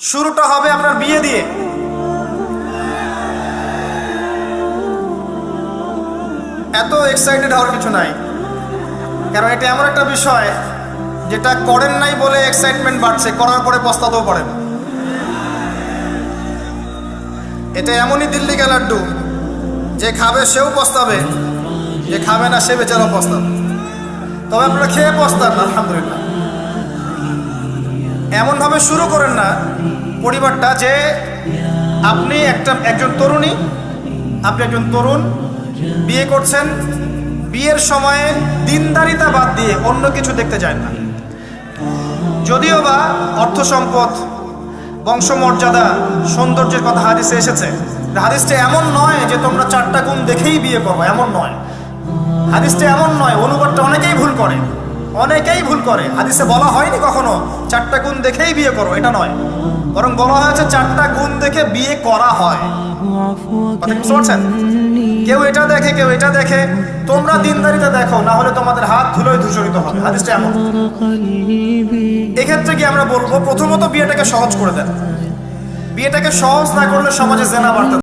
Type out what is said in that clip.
শুরুটা হবে আপনার বিয়ে দিয়ে। এত এক্সাইটেড হওয়ার কিছু নাই। কারণ এটা এমন একটা বিষয় যেটা করেন নাই বলে এক্সাইটমেন্ট বাড়ছে, করার পরে পস্তাতেও পারেন। এটা এমনই দিল্লি লাড্ডু, যে খাবে সেও পস্তাবে, যে খাবে না সে বেচারাও পস্তাবে। তবে আপনারা খেয়ে পস্তান, আলহামদুলিল্লাহ। এমনভাবে শুরু করেন না। পরিবারটা যে আপনি একটা, একজন তরুণী, আপনি একজন তরুণ, বিয়ে করছেন, বিয়ের সময়ে দিনদারিতা বাদ দিয়ে অন্য কিছু দেখতে যায় না। যদিও বা অর্থ সম্পদ, বংশমর্যাদা, সৌন্দর্যের কথা হাদিসে এসেছে হাদিসটা এমন নয় যে তোমরা চারটা গুণ দেখেই বিয়ে করো এমন নয়। হাদিসটা এমন নয়, অনুবাদটা অনেকেই ভুল করে। অনেকেই ভুল করে। হাদিসে বলা হয়নি কখনো, চারটা গুণ দেখেই বিয়ে করো, এটা নয়। বরং বলা হয়েছে চারটা গুণ দেখে বিয়ে করা হয়। কেউ এটা দেখে, কেউ এটা দেখে। তোমরা দিনদারিতা দেখো, না হলে তোমাদের হাত ধুলোয় ধূসরিত হবে। হাদিসটা এমন। এক্ষেত্রে কি আমরা বলব, প্রথমত বিয়েটাকে সহজ করে দেন। বিয়েটাকে সহজ না করলে সমাজে জেনা বাড়তে